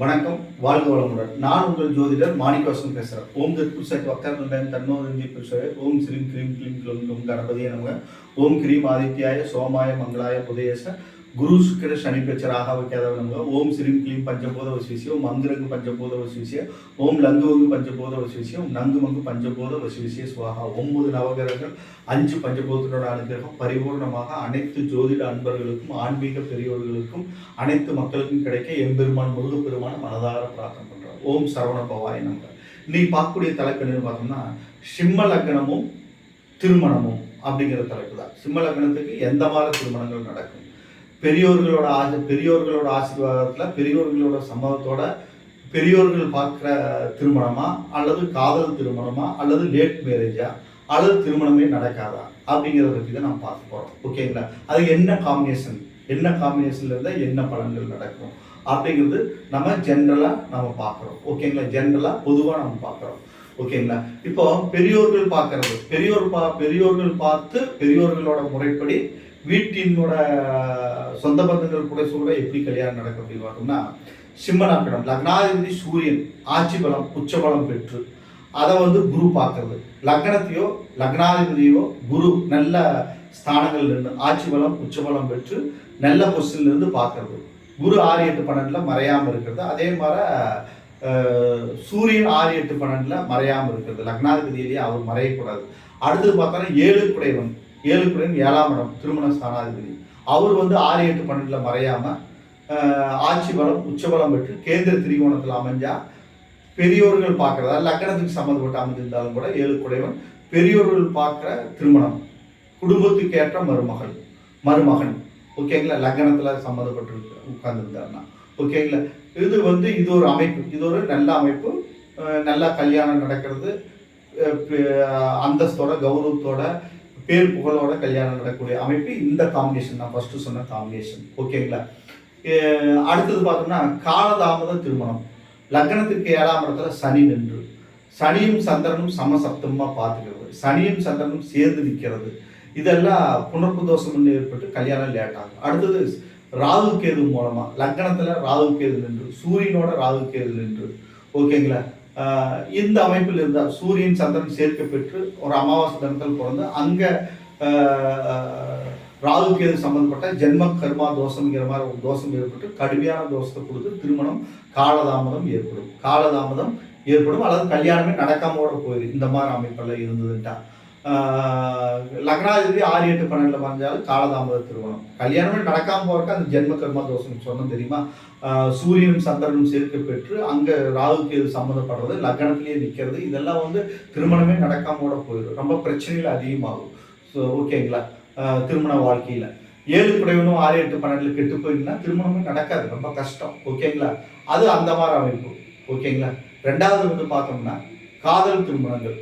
வணக்கம் வாழ்க வளமுடன். நான் உங்கள் ஜோதிடர் மாணிக்கவாசன் பேசுகிறேன் ஓம் தற்புசக் வக்கரந்தன் தன்னோதந்தி புருஷ ஓம் ஸ்ரீம் கிரீம் கிளீம் க்ளோம் க்ளோம் நமக. ஓம் கிரீம் ஆதித்யாய சோமாய மங்களாய புதேச குரு சுக்கிர சனி பெச்சராக வைக்காதவ நமக ஓம் ஸ்ரீம் கிளீம் பஞ்சபோத வசிவிசிய ஓம் மந்திரங்கு பஞ்சபோத வசிவிசிய ஓம் லங்குவங்கு பஞ்சபோத வசிவிசிய ஓம் நங்கு மங்கு பஞ்சபோத வசிவிசிய சுவாகா. ஒன்பது நவகிரகங்கள் அஞ்சு பஞ்சபோதத்தோட அனுகிரகம் பரிபூர்ணமாக அனைத்து ஜோதிட அன்பர்களுக்கும் ஆன்மீக பெரியோர்களுக்கும் அனைத்து மக்களுக்கும் கிடைக்க எம்பெருமான் முருகப்பெருமான மனதார பிரார்த்தனை பண்ணுறோம் ஓம் சரவண பவாய் நம்ம இன்னைக்கு பார்க்கக்கூடிய தலைப்பு என்னன்னு பார்த்தோம்னா சிம்ம லக்னமும் திருமணமும் அப்படிங்கிற தலைப்பு தான். சிம்ம லக்னத்துக்கு எந்த மாதிரி திருமணங்கள் நடக்கும்? பெரியோர்களோட ஆசி பெரியோர்களோட ஆசீர்வாதத்தில் பெரியோர்களோட சம்பவத்தோட பெரியோர்கள் பார்க்குற திருமணமா அல்லது காதல் திருமணமா அல்லது லேட் மேரேஜா அல்லது திருமணமே நடக்காதா அப்படிங்கிறத பற்றி தான் நம்ம பார்க்க போகிறோம் ஓகேங்களா அது என்ன காம்பினேஷன் என்ன காம்பினேஷனில் இருந்தால் என்ன பலன்கள் நடக்கும்? அப்படிங்கிறது நம்ம ஜென்ரலாக நம்ம பார்க்குறோம். ஓகேங்களா ஜென்ரலாக பொதுவாக நம்ம பார்க்குறோம். ஓகேங்களா இப்போ பெரியோர்கள் பார்க்கறது. பெரியோர் பா பெரியோர்கள் பார்த்து பெரியோர்களோட முறைப்படி வீட்டினோட சொந்த பந்தங்கள் கூட சொல்ற எப்படி கல்யாணம் நடக்கும் அப்படின்னு பார்த்தோம்னா சிம்மனாக்கடம் லக்னாதிபதி சூரியன் ஆட்சி பலம் உச்ச பலம் பெற்று அதை வந்து குரு பார்க்கறது. லக்னத்தையோ லக்னாதிபதியோ குரு நல்ல ஸ்தானங்கள் இருந்து ஆட்சி பலம் உச்ச பலம் பெற்று நல்ல பொசிஷன்ல இருந்து பார்க்கறது. குரு ஆறு எட்டு பன்னெண்டுல மறையாம இருக்கிறது. அதே மாதிரி சூரியன் ஆறு எட்டு பன்னெண்டுல மறையாம இருக்கிறது. லக்னாதிபதியிலேயே அவர் மறையக்கூடாது. அடுத்தது பார்த்தோன்னா ஏழு குடைவன். ஏழு ஏழாம் இடம் திருமண ஸ்தானாதிபதி. அவர் வந்து ஆறு எட்டு பன்னெண்டில் மறையாம ஆட்சி பலம் உச்சபலம் பெற்று கேந்திர திரிகோணத்தில் அமைஞ்சா பெரியோர்கள் பார்க்குறதா? லக்கணத்துக்கு சம்மந்தப்பட்டு அமைந்திருந்தாலும் கூட ஏழு குடைவன் பெரியோர்கள் பார்க்குற திருமணம். குடும்பத்துக்கு ஏற்ற மருமகள் மருமகன். ஓகேங்களா லக்னத்துல சம்மந்தப்பட்டு உட்கார்ந்துருந்தாருன்னா. ஓகேங்களா இது வந்து இது ஒரு அமைப்பு. இது ஒரு நல்ல அமைப்பு. நல்லா கல்யாணம் நடக்கிறது. அந்தஸ்தோட கௌரவத்தோட பேர் புகழோட கல்யாணம் நடக்கக்கூடிய அமைப்பு இந்த காம்பினேஷன் நான் ஃபர்ஸ்ட் சொன்ன காம்பினேஷன் ஓகேங்களா அடுத்தது பார்த்தோம்னா காலதாமத திருமணம். லக்னத்துக்கு ஏழாம் இடத்துல சனி நின்று. சனியும் சந்திரனும் சமசப்தமாக பார்த்துக்கிறது. சனியும் சந்திரனும் சேர்ந்து நிற்கிறது. இதெல்லாம் புனர்ப்பு தோஷம் ஏற்பட்டு கல்யாணம் லேட் ஆகும். அடுத்தது ராகு கேது மூலமாக லக்னத்தில் ராகு கேது நின்று. சூரியனோட ராகு கேது நின்று. ஓகேங்களா இந்த அமைப்பில் இருந்தால் சூரியன் சந்திரன் சேர்க்கை பெற்று ஒரு அமாவாசை தினத்தில் பிறந்து அங்கே ராகு கேது சம்பந்தப்பட்ட ஜென்ம கர்மா தோஷம்ங்கிற மாதிரி ஒரு தோஷம் ஏற்பட்டு கடுமையான தோஷத்தை கொடுத்து திருமணம் காலதாமதம் ஏற்படும். காலதாமதம் ஏற்படும் அல்லது கல்யாணமே நடக்காம கூட போயிடும் இந்த மாதிரி அமைப்பெல்லாம் இருந்ததுட்டா. லக்னாதிபதி ஆறு எட்டு பன்னெண்டில் வந்தாலும் காலதாமத திருமணம். கல்யாணமே நடக்காமல் போறதுக்கு அந்த ஜென்ம கர்மா தோஷம் சொன்னோம் தெரியுமா? சூரியன் சூரியனும் சந்திரனும் சேர்க்க பெற்று அங்கே ராகுக்கு இது சம்மந்தப்படுறது லக்னத்திலேயே நிற்கிறது இதெல்லாம் வந்து திருமணமே நடக்காமல் கூட போயிடும். ரொம்ப பிரச்சனைகள் அதிகமாகும். ஸோ ஓகேங்களா திருமண வாழ்க்கையில். ஏழு குடைவனும் ஆறு எட்டு பன்னெண்டில் கெட்டு போயிருந்தா திருமணமே நடக்காது. ரொம்ப கஷ்டம். ஓகேங்களா அது அந்த மாதிரி அமைப்பு. ஓகேங்களா ரெண்டாவது வந்து பார்த்தோம்னா காதல் திருமணங்கள்.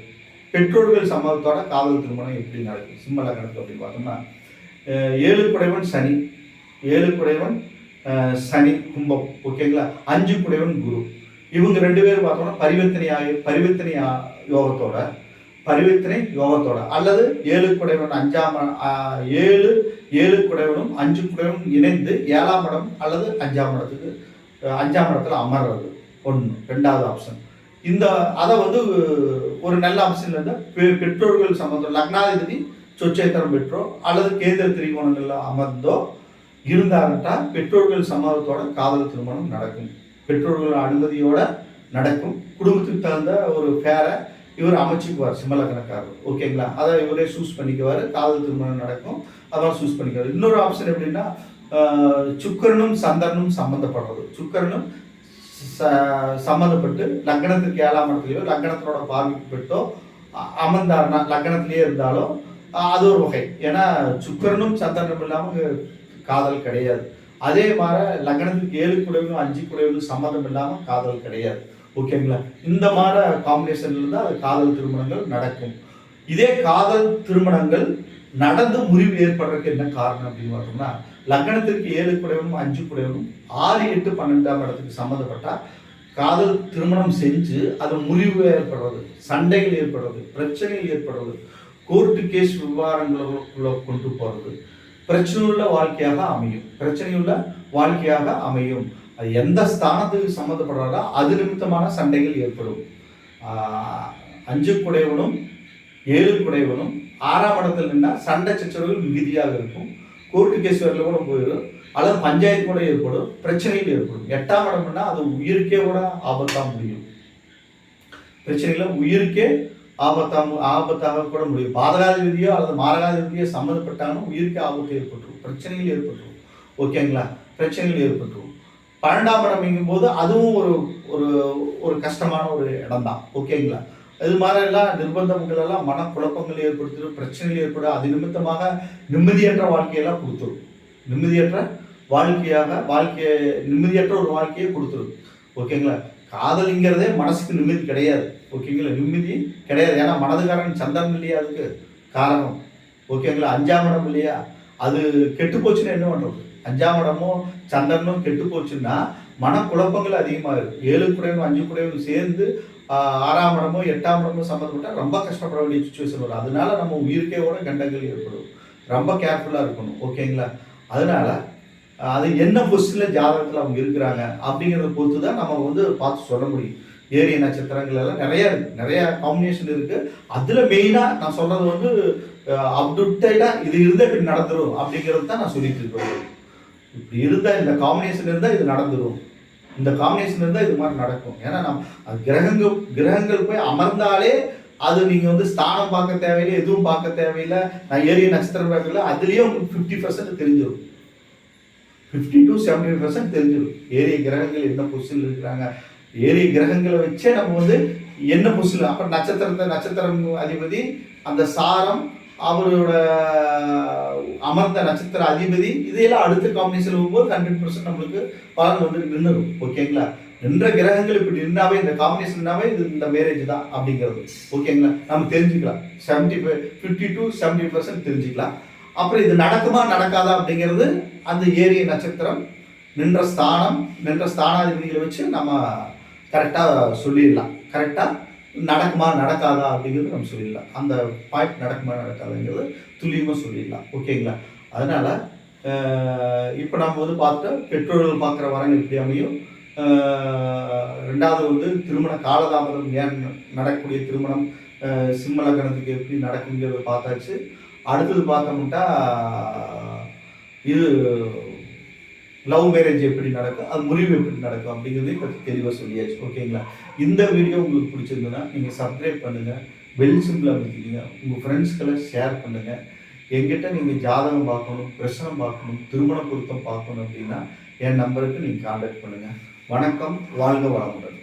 பெற்றோர்கள் சம்மதத்தோட காதல் திருமணம் எப்படி நடக்கும் சிம்ம லக்னத்துக்கு அப்படின்னு பார்த்தோம்னா ஏழு குடைவன் சனி. ஏழு குடைவன் சனி கும்பம். ஓகேங்களா அஞ்சு குடைவன் குரு. இவங்க ரெண்டு பேரும் பார்த்தோம்னா பரிவர்த்தனை ஆகி- பரிவர்த்தனை யோகத்தோட பரிவர்த்தனை யோகத்தோட. அல்லது ஏழு குடைவன் அஞ்சாம் ஏழு ஏழு குடைவனும் அஞ்சு குடைவனும் இணைந்து ஏழாம் இடம் அல்லது அஞ்சாம் இடத்துக்கு அஞ்சாம் இடத்துல அமர்றது. ஒன்று ரெண்டாவது ஆப்ஷன் இந்த அதை வந்து ஒரு நல்ல அம்சம் இல்லைன்னா பெ- பெற்றோர்கள் சம்பந்தம் லக்னாதிபதி சொச்சேத்திரம் பெற்றோ அல்லது கேந்திர திரிகோணங்களில் அமர்ந்தோ இருந்தாருட்டா பெற்றோர்கள் சம்மதத்தோட காதல் திருமணம் நடக்கும். பெற்றோர்கள் அனுமதியோட நடக்கும். குடும்பத்துக்கு தகுந்த ஒரு பேரை இவர் அமைச்சுக்குவார் சிம்மலக்கணக்காரர் ஓகேங்களா அதை இவரே சூஸ் பண்ணிக்குவார். காதல் திருமணம் நடக்கும். அதெல்லாம் சூஸ் பண்ணிக்குவார். இன்னொரு ஆப்ஷன் எப்படின்னா சுக்கரனும் சந்தரனும் சந்திரனும் சுக்கரனும் சம்மந்தப்பட்டு லக்னத்துக்கு ஏழாம் இடத்துலையோ லக்னத்தினோட பார்வைக்கு பெற்றோ அ- இருந்தாலும் லக்னத்திலேயே அது ஒரு வகை. ஏன்னா சுக்கரனும் சந்திரனும் இல்லாமல் காதல் கிடையாது. அதே மாதிரி லக்னத்துக்கு ஏழு குடைவனும் அஞ்சு குடைவனும் சம்மதம் இல்லாமல் காதல் கிடையாது. ஓகேங்களா? இந்த மாதிரி காம்பினேஷன்ல இருந்தால் அது காதல் திருமணங்கள் நடக்கும். இதே காதல் திருமணங்கள் நடந்து முறிவு ஏற்படுறதுக்கு என்ன காரணம் அப்படின்னு பார்த்தோம்னா லக்னத்திற்கு ஏழு குடைவனும் அஞ்சு குடைவனும் ஆறு எட்டு பன்னெண்டாம் இடத்துக்கு சம்மந்தப்பட்டால் காதல் திருமணம் செஞ்சு அது முறிவு ஏற்படுவது சண்டைகள் ஏற்படுவது பிரச்சனைகள் ஏற்படுவது கோர்ட்டு கேஸ் விவகாரங்களுக்குள்ள கொண்டு போகிறது பிரச்சனையுள்ள வாழ்க்கையாக அமையும். பிரச்சனையுள்ள வாழ்க்கையாக அமையும். அது எந்த ஸ்தானத்துக்கு சம்மந்தப்படுறாரோ அது நிமித்தமான சண்டைகள் ஏற்படும். அஞ்சு குடைவனும் ஏழு குடைவனும் ஆறாம் இடத்துல நின்னால் சண்டை சச்சரவுகள் மிகுதியாக இருக்கும். கோர்ட்டு கேஸ் வரல கூட போயிடும். அல்லது பஞ்சாயத்து கூட ஏற்படும். பிரச்சனைகள் ஏற்படும். எட்டாம் இடம்னா அது உயிருக்கே கூட ஆபத்தா முடியும். பிரச்சனைகளை உயிருக்கே ஆபத்தா ஆபத்தாக கூட முடியும். பாதகாதிபதியோ அல்லது மாரகாதிபதியோ சம்மந்தப்பட்டாலும் உயிருக்கே ஆபத்து ஏற்பட்டுரும். பிரச்சனைகள் ஏற்பட்டுரும். ஓகேங்களா? பிரச்சனைகள் ஏற்பட்டுரும். பன்னெண்டாம் இடம் போது அதுவும் ஒரு ஒரு ஒரு கஷ்டமான ஒரு இடம் தான் ஓகேங்களா? இது மாதிரி எல்லாம் நிர்பந்தங்கள் எல்லாம் மனக்குழப்பங்கள் ஏற்படுத்திடும் பிரச்சனைகள் ஏற்படும். அது நிமித்தமாக நிம்மதியற்ற வாழ்க்கையெல்லாம் கொடுத்துரும். நிம்மதியற்ற வாழ்க்கையாக வாழ்க்கையை நிம்மதியற்ற ஒரு வாழ்க்கையை கொடுத்துரும். ஓகேங்களா? காதலிங்கிறதே மனசுக்கு நிம்மதி கிடையாது. ஓகேங்களா? நிம்மதி கிடையாது. ஏன்னா மனதுக்காரன் சந்தனம் இல்லையா அதுக்கு? காரணம். ஓகேங்களா? அஞ்சாம் இடம் இல்லையா? அது கெட்டு போச்சுன்னா என்ன பண்ணுறது அஞ்சாம் இடமும் சந்தனமும் கெட்டு போச்சுன்னா மனக்குழப்பங்கள் அதிகமாக இருக்குது ஏழு குடையவன் அஞ்சு குடையவன் சேர்ந்து ஆறாம் இடமோ எட்டாம் இடமோ சம்மந்தப்பட்டால் ரொம்ப கஷ்டப்பட வேண்டிய சுச்சுவேஷன் வரும். அதனால நம்ம உயிருக்கே கூட கண்டங்கள் ஏற்படும். ரொம்ப கேர்ஃபுல்லாக இருக்கணும். ஓகேங்களா அதனால அது என்ன பொசிஷனில் ஜாதகத்தில் அவங்க இருக்கிறாங்க அப்படிங்கிறத பொறுத்து தான் நம்ம வந்து பார்த்து சொல்ல முடியும். ஏரிய நட்சத்திரங்கள் எல்லாம் நிறையா இருக்குது நிறையா காம்பினேஷன் இருக்குது அதில் மெயினாக நான் சொல்கிறது வந்து அப்டுட்டைடாக இது இருந்தா இப்படி நடந்துடும் அப்படிங்கிறது தான் நான் சொல்லிட்டு இருக்கேன். இப்படி இருந்தால் இந்த காம்பினேஷன் இருந்தால் இது நடந்துடும் இந்த காம்பினேஷன் இருந்தால் இது மாதிரி நடக்கும். ஏன்னா நம்ம அது கிரகங்கள் கிரகங்கள் போய் அமர்ந்தாலே அது நீங்கள் வந்து ஸ்தானம் பார்க்க தேவையில்லை எதுவும் பார்க்க தேவையில்லை. நான் ஏரிய நட்சத்திரம் பார்க்கல அதுலேயே உங்களுக்கு ஃபிஃப்டி பர்சன்ட் தெரிஞ்சிடும் ஃபிஃப்டி டு செவன்டி பர்சன்ட் தெரிஞ்சிடும் ஏரிய கிரகங்கள் என்ன பொசிஷன் இருக்கிறாங்க? ஏரிய கிரகங்களை வச்சே நம்ம வந்து என்ன பொசிஷன் அப்ப நட்சத்திரத்தை நட்சத்திரம் அதிபதி அந்த சாரம் அவரோட அமர்ந்த நட்சத்திர அதிபதி இதையெல்லாம் அடுத்த காம்பினேஷன் போகும்போது ஹண்ட்ரட் பர்சன்ட் நம்மளுக்கு பலன் வந்து நின்றுடும். ஓகேங்களா நின்ற கிரகங்கள் இப்படி நின்னாவே இந்த காம்பினேஷன்னாவே இது இந்த மேரேஜ் தான் அப்படிங்கிறது. ஓகேங்களா நம்ம தெரிஞ்சுக்கலாம். Seventy fifty to seventy percent தெரிஞ்சுக்கலாம். அப்புறம் இது நடக்குமா நடக்காதா அப்படிங்கிறது அந்த ஏரிய நட்சத்திரம் நின்ற ஸ்தானம் நின்ற ஸ்தானாதிபதிகளை வச்சு நம்ம கரெக்டாக சொல்லிடலாம். கரெக்டாக நடக்குமா நடக்காதா அப்படிங்கிறது நம்ம சொல்லிடலாம். அந்த பாயிண்ட் நடக்குமா நடக்காதுங்கிறது துல்லியமாக சொல்லிடலாம். ஓகேங்களா? அதனால் இப்போ நம்ம வந்து பார்த்தா பெற்றோர்கள் பார்க்குற வரங்க எப்படி அமையும்? ரெண்டாவது வந்து திருமண காலதாமதம் ஏன் நடக்கக்கூடிய திருமணம் சிம்ம லக்னத்துக்கு எப்படி நடக்குங்கிறத பார்த்தாச்சு. அடுத்தது பார்த்தோம்ட்டா இது லவ் மேரேஜ் எப்படி நடக்கும்? அது முறிவு எப்படி நடக்கும்? அப்படிங்கிறதையும் பற்றி தெளிவாக சொல்லியாச்சு. ஓகேங்களா? இந்த வீடியோ உங்களுக்கு பிடிச்சிருந்ததுன்னா நீங்கள் சப்ஸ்கிரைப் பண்ணுங்கள் வெல் சிம்பிளாக அமைக்கிங்க உங்கள் ஃப்ரெண்ட்ஸ்களை ஷேர் பண்ணுங்கள் எங்கிட்ட நீங்கள் ஜாதகம் பார்க்கணும் பிரசனம் பார்க்கணும் திருமண பொருத்தம் பார்க்கணும் அப்படின்னா என் நம்பருக்கு நீங்கள் காண்டாக்ட் பண்ணுங்கள் வணக்கம். வாழ்க வளமுடன்.